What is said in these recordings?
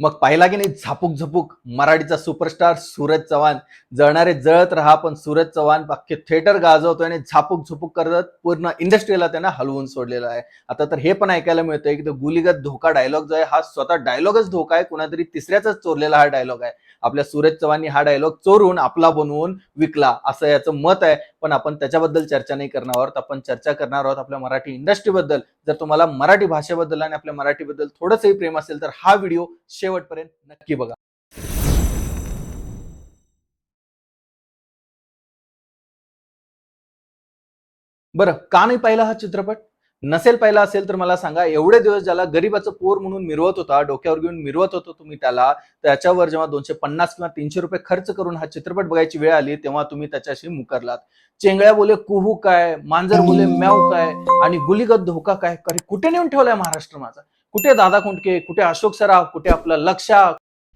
मग पाहिला की नाही झापूक झपूक मराठीचा सुपरस्टार सूरज चव्हाण. जळणारे जळत राहा पण सूरज चव्हाण अख्खे थिएटर गाजवतोय आणि झापूक झपूक करत पूर्ण इंडस्ट्रीला त्यांना हलवून सोडलेलं आहे. आता तर हे पण ऐकायला मिळतंय की तो गुलीगत धोका डायलॉग जो आहे हा स्वतः डायलॉगच धोका आहे कुणातरी तिसऱ्याचाच चोरलेला हा डायलॉग आहे. आपल्या सूरज चव्हाणनी हा डायलॉग चोरून आपला बनवून विकला असं याचं मत आहे. पण आपण त्याच्याबद्दल चर्चा नाही करणार आहोत. आपण चर्चा करणार आहोत आपल्या मराठी इंडस्ट्रीबद्दल जर तुम्हाला मराठी भाषेबद्दल आणि आपल्या मराठीबद्दल थोडंसंही प्रेम असेल तर हा व्हिडिओ शेवटपर्यंत नक्की बघा. बरं का नाही पाहिला हा चित्रपट? नसेल पाहिला असेल तर मला सांगा. एवढे दिवस ज्याला गरीबाचं पोर म्हणून मिरवत होता डोक्यावर घेऊन मिरवत होतो तुम्ही त्याला त्याच्यावर जेव्हा दोनशे पन्नास किंवा तीनशे रुपये खर्च करून हा चित्रपट बघायची वेळ आली तेव्हा तुम्ही त्याच्याशी मुकरलात. चेंगळ्या बोले कुहू काय? मांजर बोले म्याव काय? आणि गुलीगत धोका काय? कुठे नेऊन ठेवलाय महाराष्ट्र माझा? कुठे दादा कुंटके कुठे अशोक सराफ कुठे आपलं लक्षा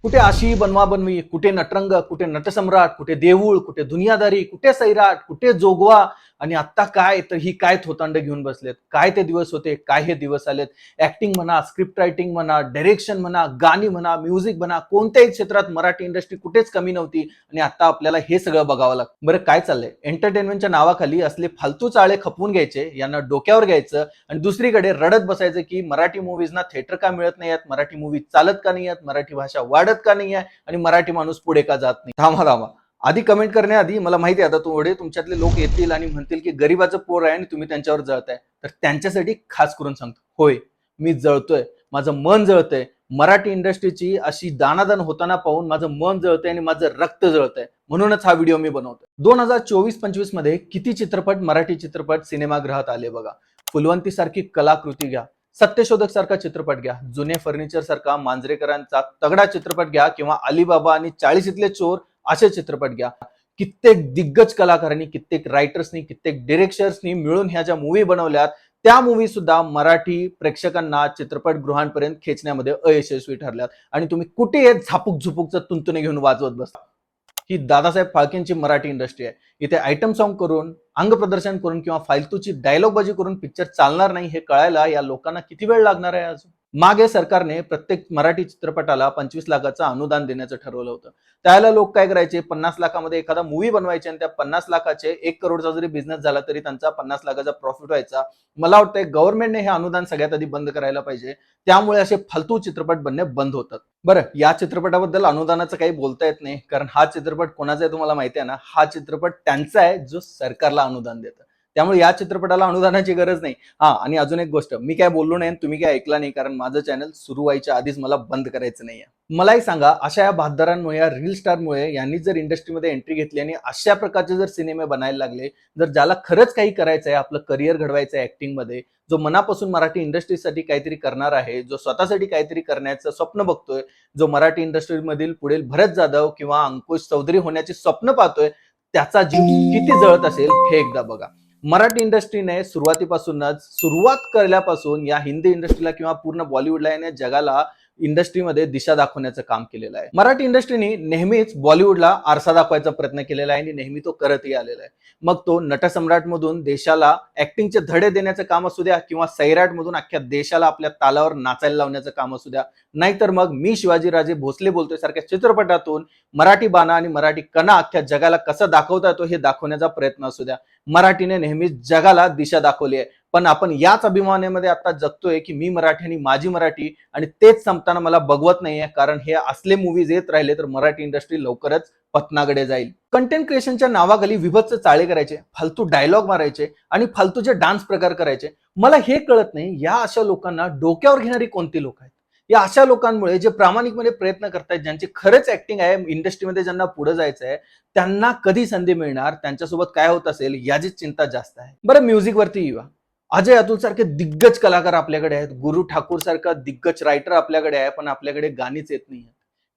कुठे आशी बनवा बनवी कुठे नटरंग कुठे नटसम्राट कुठे देऊळ कुठे दुनियादारी कुठे सैराट कुठे जोगवा आणि आता काय तर ही काय थोतांड घेऊन बसलेत? काय ते दिवस होते? काय हे दिवस आलेत? ऍक्टिंग म्हणा स्क्रिप्ट रायटिंग म्हणा डायरेक्शन म्हणा गाणी म्हणा म्युझिक म्हणा कोणत्याही क्षेत्रात मराठी इंडस्ट्री कुठेच कमी नव्हती. आणि आता आपल्याला हे सगळं बघावं लागतं बरं काय चाललंय? एंटरटेनमेंटच्या नावाखाली असले फालतू चाळे खपवून घ्यायचे यांना डोक्यावर घ्यायचं आणि दुसरीकडे रडत बसायचं की मराठी मूवीजना थिएटर का मिळत नाही आहेत मराठी मूवी चालत का नाही आहेत मराठी भाषा वाढत का नाही आहे आणि मराठी माणूस पुढे का जात नाही? थांबा थांबा. आधी कमेंट करण्याआधी मला माहिती आहे आता थोडे तुमच्यातले लोक येतील आणि म्हणतील की गरीबाचं पोर आहे आणि तुम्ही त्यांच्यावर जळताय. तर त्यांच्यासाठी खास करून सांगतो. होय मी जळतोय. माझं मन जळतंय. मराठी इंडस्ट्रीची अशी दानादान होताना पाहून माझं मन जळतंय आणि माझं रक्त जळतंय. म्हणूनच हा व्हिडिओ मी बनवतोय. दोन हजार चोवीस पंचवीसमध्ये किती चित्रपट मराठी चित्रपट सिनेमागृहात आले बघा? फुलवंती सारखी कलाकृती घ्या. सत्यशोधक सारखा चित्रपट घ्या. जुने फर्निचर सारखा मांजरेकरांचा तगडा चित्रपट घ्या किंवा अलिबाबा आणि चाळीसीतले चोर असे चित्रपट घ्या. कित्येक दिग्गज कलाकारांनी कित्येक रायटर्सनी कित्येक डिरेक्टर्सनी मिळून ह्या ज्या मूवी बनवल्यात त्या मूवी सुद्धा मराठी प्रेक्षकांना चित्रपटगृहांपर्यंत खेचण्यामध्ये अयशस्वी ठरल्यात. आणि तुम्ही कुठे हे झापूक झुपूकचं तुंतुने घेऊन वाजवत बसता. ही दादासाहेब फाळकेंची मराठी इंडस्ट्री आहे. इथे आयटम सॉन्ग करून अंग प्रदर्शन करून किंवा फालतूची डायलॉगबाजी करून पिक्चर चालणार नाही हे कळायला या लोकांना किती वेळ लागणार आहे अजून? मागे सरकारने प्रत्येक मराठी चित्रपटाला पंचवीस लाखाचं अनुदान देण्याचं ठरवलं होतं. त्याला लोक काय करायचे? पन्नास लाखामध्ये एखादा मूवी बनवायचे आणि त्या पन्नास लाखाचे एक करोडचा जरी बिझनेस झाला तरी त्यांचा पन्नास लाखाचा प्रॉफिट व्हायचा. मला वाटतंय गव्हर्नमेंटने हे अनुदान सगळ्यात आधी बंद करायला पाहिजे. त्यामुळे असे फालतू चित्रपट बनणे बंद होतात. बरं या चित्रपटाबद्दल अनुदानाचं काही बोलता येत नाही. कारण हा चित्रपट कोणाचा आहे तुम्हाला माहिती आहे ना? हा चित्रपट त्यांचा आहे जो सरकारला अनुदान देतं. त्यामुळे या चित्रपटाला अनुदानाची गरज नाही. हा आणि अजून एक गोष्ट मी काय बोललो नाही आणि तुम्ही काय ऐकला नाही कारण माझं चॅनल सुरू व्हायच्या आधीच मला बंद करायचं नाहीये. मलाही सांगा अशा या भागदारांमुळे या रील स्टारमुळे यांनी जर इंडस्ट्रीमध्ये एंट्री घेतली आणि अशा प्रकारचे जर सिनेमे बनायला लागले जर ज्याला खरंच काही करायचं आहे आपलं करिअर घडवायचं आहे ऍक्टिंगमध्ये जो मनापासून मराठी इंडस्ट्रीसाठी काहीतरी करणार आहे जो स्वतःसाठी काहीतरी करण्याचं स्वप्न बघतोय जो मराठी इंडस्ट्रीमधील पुढील भरत जाधव किंवा अंकुश चौधरी होण्याची स्वप्न पाहतोय त्याचा जीव किती जळत असेल हे एकदा बघा. मराठी इंडस्ट्रीने सुरुवातीपासूनच सुरुवात केल्यापासून या हिंदी इंडस्ट्रीला किंवा पूर्ण बॉलिवूडला या जगाला इंडस्ट्रीमध्ये दिशा दाखवण्याचं काम केलेलं आहे. मराठी इंडस्ट्रीने नेहमीच बॉलिवूडला आरसा दाखवायचा प्रयत्न केलेला आहे आणि नेहमी तो करतही आलेला आहे. मग तो नटसम्राट मधून देशाला ऍक्टिंगचे धडे देण्याचं काम असू द्या किंवा सैराट मधून अख्ख्या देशाला आपल्या तालावर नाचायला लावण्याचं काम असू द्या नाहीतर मग मी शिवाजीराजे भोसले बोलतोय सारख्या चित्रपटातून मराठी बाणा आणि मराठी कणा अख्ख्या जगाला कसं दाखवता येतो हे दाखवण्याचा प्रयत्न असू द्या. मराठीने नेहमीच जगाला दिशा दाखवली आहे. पण आपण याच अभिमानामध्ये आता जगतोय की मी मराठी आणि माझी मराठी आणि तेच संपताना मला बघवत नाहीये कारण हे असले मूवीज येत राहिले तर मराठी इंडस्ट्री लवकरच पतनाकडे जाईल. कंटेंट क्रिएशनच्या नावाखाली विभत्स चाळे करायचे फालतू डायलॉग मारायचे आणि फालतूचे डान्स प्रकार करायचे. मला हे कळत नाही या अशा लोकांना डोक्यावर घेणारी कोणती लोक आहेत? या अशा लोकांमुळे जे प्रामाणिकपणे प्रयत्न करतायत ज्यांची खरंच ऍक्टिंग आहे इंडस्ट्रीमध्ये ज्यांना पुढे जायचं आहे त्यांना कधी संधी मिळणार? त्यांच्यासोबत काय होत असेल? याचीच चिंता जास्त आहे. बरं म्युझिक वरती येऊया. अजय अतुल सारखे दिग्गज कलाकार आपल्याकडे आहेत. गुरु ठाकूर सारखा दिग्गज रायटर आपल्याकडे आहे पण आपल्याकडे गाणीच येत नाही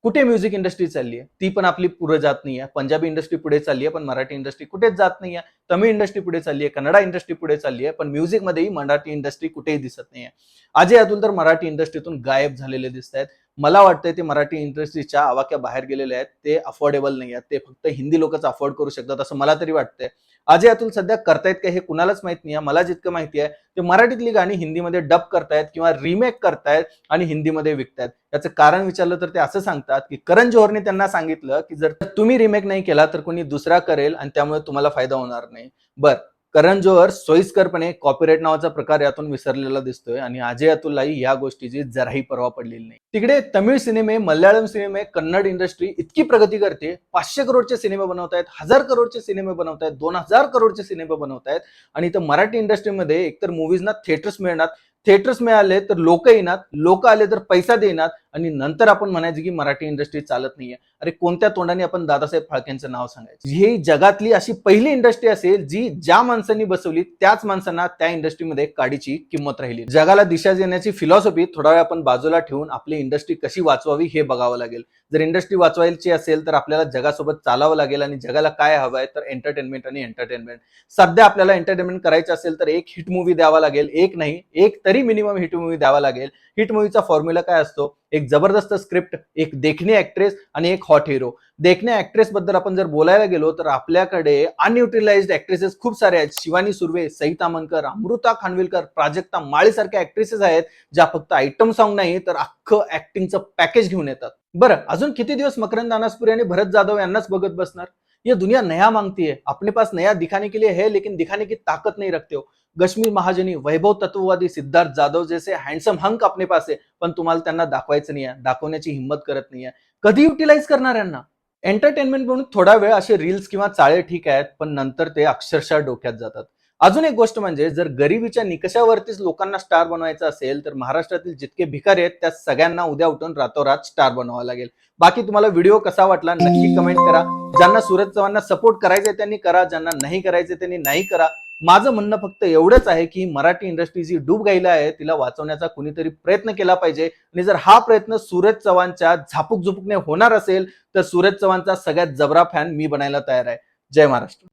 कुठे म्युझिक इंडस्ट्री चालली आहे ती पण आपली पुढे जात नाही आहे पंजाबी इंडस्ट्री पुढे चालली आहे पण मराठी इंडस्ट्री कुठेच जात नाही आहे तमिळ इंडस्ट्री पुढे चालली आहे कन्नडा इंडस्ट्री पुढे चालली आहे पण म्युझिकमध्येही मराठी इंडस्ट्री कुठेही दिसत नाही आहे अजय अतुल तर मराठी इंडस्ट्रीतून गायब झालेले दिसत आहेत मला वाटतंय ते मराठी इंडस्ट्रीच्या आवाक्या बाहेर गेलेले आहेत. ते अफोर्डेबल नाही आहेत. ते फक्त हिंदी लोकच अफोर्ड करू शकतात असं मला तरी वाटतंय. अजय अतुल सध्या करतायत का हे कुणालाच माहीत नाही मला जितकं माहिती आहे ते मराठीतली गाणी हिंदीमध्ये डब करतायत किंवा रिमेक करतायत आणि हिंदीमध्ये विकतायत. याचं कारण विचारलं तर ते असं सांगतात की करण जोहरने त्यांना सांगितलं की जर तुम्ही रिमेक नाही केला तर कोणी दुसरा करेल आणि त्यामुळे तुम्हाला फायदा होणार नाही. बरं. करण जोहर सोयीस्करपणे कॉपीराईट नावाचा प्रकार यातून विसरलेला दिसतोय आणि अजय अतुललाही या गोष्टीची जराही परवा पडलेली नाही. तिकडे तमिळ सिनेमे मल्याळम सिनेमे कन्नड इंडस्ट्री इतकी प्रगती करते पाचशे करोडचे सिनेमे बनवतायत हजार करोडचे सिनेमे बनवतायत दोन हजार करोडचे सिनेमे बनवतायत आणि इथं मराठी इंडस्ट्रीमध्ये एकतर मुव्हीजना थिएटर्स मिळणार थिएटर्स मिळाले तर लोक येणार लोक आले तर पैसा देणार आणि नंतर आपण म्हणायचं की मराठी इंडस्ट्री चालत नाहीये. अरे कोणत्या तोंडाने आपण दादासाहेब फाळकेंचं नाव सांगायचं? ही जगातली अशी पहिली इंडस्ट्री असेल जी ज्या माणसांनी बसवली त्याच माणसांना त्या इंडस्ट्रीमध्ये काडीची किंमत राहिली. जगाला दिशा देण्याची फिलॉसॉफी थोडा वेळ आपण बाजूला ठेवून आपली इंडस्ट्री कशी वाचवावी हे बघावं लागेल. जर इंडस्ट्री वाचवायची असेल तर आपल्याला जगासोबत चालावं लागेल आणि जगाला काय हवं आहे तर एंटरटेनमेंट आणि एंटरटेनमेंट सध्या आपल्याला एंटरटेनमेंट करायचं असेल तर एक हिट मूवी द्यावा लागेल एक नाही एक तरी मिनिमम हिट मूवी द्यावा लागेल. हिट मूवीचा फॉर्म्युला काय असतो? एक जबरदस्त स्क्रिप्ट एक देखणी ऍक्ट्रेस आणि एक हॉट हिरो देखण्या ऍक्ट्रेस बद्दल आपण जर बोलायला गेलो तर आपल्याकडे अनयुटिलाइज्ड ऍक्ट्रेसेस खूप सारे आहेत. शिवानी सुर्वे सई मनकर अमृता खानविलकर प्राजक्ता माळी सारख्या ऍक्ट्रेसेस आहेत ज्या फक्त आयटम सॉन्ग नाही तर अख्खं ऍक्टिंगचं पॅकेज घेऊन येतात. बरं अजून किती दिवस मकरंद अनासपुरी आणि भरत जाधव यांनाच बघत बसणार? ये दुनिया नया मांगती है अपने पास नया दिखाने के लिए है लेकिन दिखाने की ताकत नहीं रखते हो. गश्मीर महाजनी वैभव तत्ववादी सिद्धार्थ जाधव जैसे हँडसम हंक अपने पास आहे पण तुम्हाला त्यांना दाखवायचं नाही आहे दाखवण्याची हिंमत करत नाही आहे. कधी युटिलाइज करणार यांना एंटरटेनमेंट म्हणून थोडा वेळ असे रील्स किंवा चाळे ठीक आहेत पण नंतर ते अक्षरशः डोक्यात जातात. अजून एक गोष्ट म्हणजे जर गरिबीच्या निकषावरतीच लोकांना स्टार बनवायचं असेल तर महाराष्ट्रातील जितके भिकारी आहेत त्या सगळ्यांना उद्या उठून रातोरात स्टार बनवावं लागेल. बाकी तुम्हाला व्हिडिओ कसा वाटला नक्की कमेंट करा. ज्यांना सूरज चव्हाणना सपोर्ट करायचंय त्यांनी करा ज्यांना नाही करायचे त्यांनी नाही करा. माझं म्हणणं फक्त एवढंच आहे की मराठी इंडस्ट्री जी डूब गायला आहे तिला वाचवण्याचा कुणीतरी प्रयत्न केला पाहिजे. आणि जर हा प्रयत्न सूरज चव्हाणच्या झापूक झुपूकने होणार असेल तर सूरज चव्हाणचा सगळ्यात जबरा फॅन मी बनायला तयार आहे. जय महाराष्ट्र.